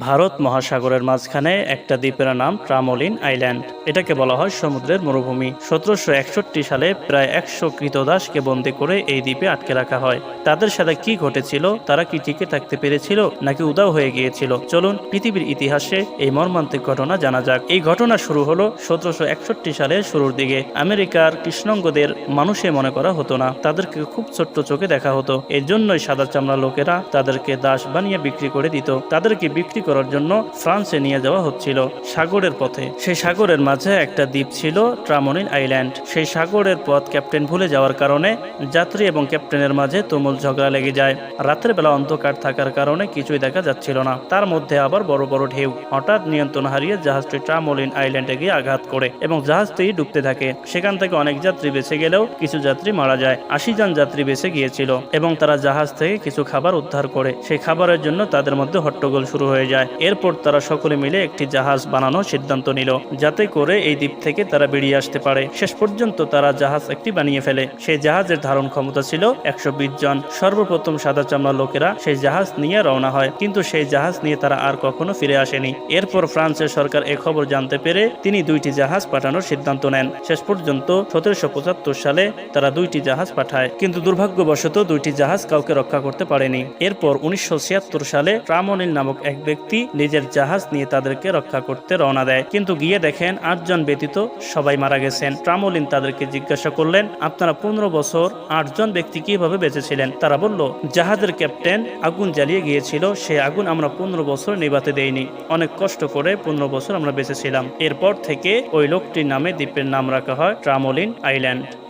ভারত মহাসাগরের মাঝখানে একটা দ্বীপের নাম ট্রামোলিন আইল্যান্ড। এটাকে বলা হয় সমুদ্রের মরুভূমি। সতেরোশো একষট্টি সালে প্রায় একশো কৃতদাসকে বন্দি করে এই দ্বীপে আটকে রাখা হয়। তাদের সাথে কি ঘটেছিল? তারা কি টিকে থাকতে পেরেছিল? নাকি উদাও হয়ে গিয়েছিল? চলুন পৃথিবীর ইতিহাসে এই মর্মান্তিক ঘটনা জানা যাক। এই ঘটনা শুরু হলো সতেরোশো একষট্টি সালের শুরুর দিকে। আমেরিকার কৃষ্ণঙ্গদের মানুষে মনে করা হতো না। তাদেরকে খুব ছোট্ট চোখে দেখা হতো। এর জন্যই সাদা চামড়া লোকেরা তাদেরকে দাস বানিয়ে বিক্রি করে দিত। তাদেরকে বিক্রি করার জন্য ফ্রান্সে নিয়ে যাওয়া হচ্ছিল সাগরের পথে। সেই সাগরের মাঝে একটা দ্বীপ ছিল ট্রামোনিন আইল্যান্ড। সেই সাগরের পথ ক্যাপ্টেন ভুলে যাওয়ার কারণে যাত্রী এবং ক্যাপ্টেনের মাঝে তুমুল ঝগড়া লেগে যায়। রাতের বেলা অন্ধকার থাকার কারণে কিছুই দেখা যাচ্ছিল না। তার মধ্যে আবার বড় বড় ঢেউ। হঠাৎ নিয়ন্ত্রণ হারিয়ে জাহাজটি ট্রামোলিন আইল্যান্ডে গিয়ে আঘাত করে এবং জাহাজটি ডুবতে থাকে। সেখান থেকে অনেক যাত্রী বেঁচে গেলেও কিছু যাত্রী মারা যায়। আশি জন যাত্রী বেঁচে গিয়েছিল এবং তারা জাহাজ থেকে কিছু খাবার উদ্ধার করে। সেই খাবারের জন্য তাদের মধ্যে হট্টগোল শুরু হয়ে যায়। এরপর তারা সকলে মিলে একটি জাহাজ বানানোর সিদ্ধান্ত নিল, যাতে করে এই দ্বীপ থেকে তারা বেরিয়ে আসতে পারে। শেষ পর্যন্ত তারা জাহাজ একটি বানিয়ে ফেলে। সেই জাহাজের ধারণ ক্ষমতা ছিল একশো বিশ জন। সর্বপ্রথম সাদা চামড়া লোকেরা সেই জাহাজ নিয়ে রওনা হয়, কিন্তু সেই জাহাজ নিয়ে তারা আর কখনো ফিরে আসেনি। এরপর ফ্রান্সের সরকার এ খবর জানতে পেরে তিনি দুইটি জাহাজ পাঠানোর সিদ্ধান্ত নেন। শেষ পর্যন্ত সতেরোশো পঁচাত্তর সালে তারা দুইটি জাহাজ পাঠায়, কিন্তু দুর্ভাগ্যবশত দুইটি জাহাজ কাউকে রক্ষা করতে পারেনি। এরপর উনিশশো ছিয়াত্তর সালে ট্রামনিল নামক এক ব্যক্তি নিজের জাহাজ নিয়ে তাদেরকে রক্ষা করতে রওনা দেয়। কিন্তু গিয়ে দেখেন আটজন ব্যতীত সবাই মারা গেছেন। ট্রামোলিন তাদেরকে জিজ্ঞাসা করলেন, আপনারা পনেরো বছর আটজন ব্যক্তি কীভাবে বেঁচেছিলেন? তারা বলল, জাহাজের ক্যাপ্টেন আগুন জ্বালিয়ে গিয়েছিল, সে আগুন আমরা পনেরো বছর নিবাতে দেইনি। অনেক কষ্ট করে পনেরো বছর আমরা বেঁচেছিলাম। এরপর থেকে ওই লোকটির নামে দ্বীপের নাম রাখা হয় ট্রামোলিন আইল্যান্ড।